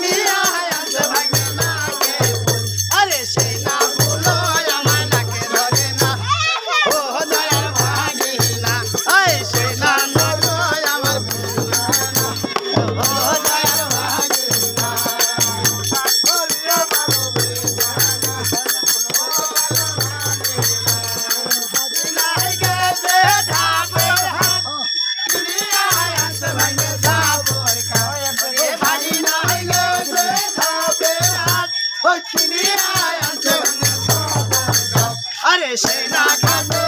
me out. আরে সেনা খানো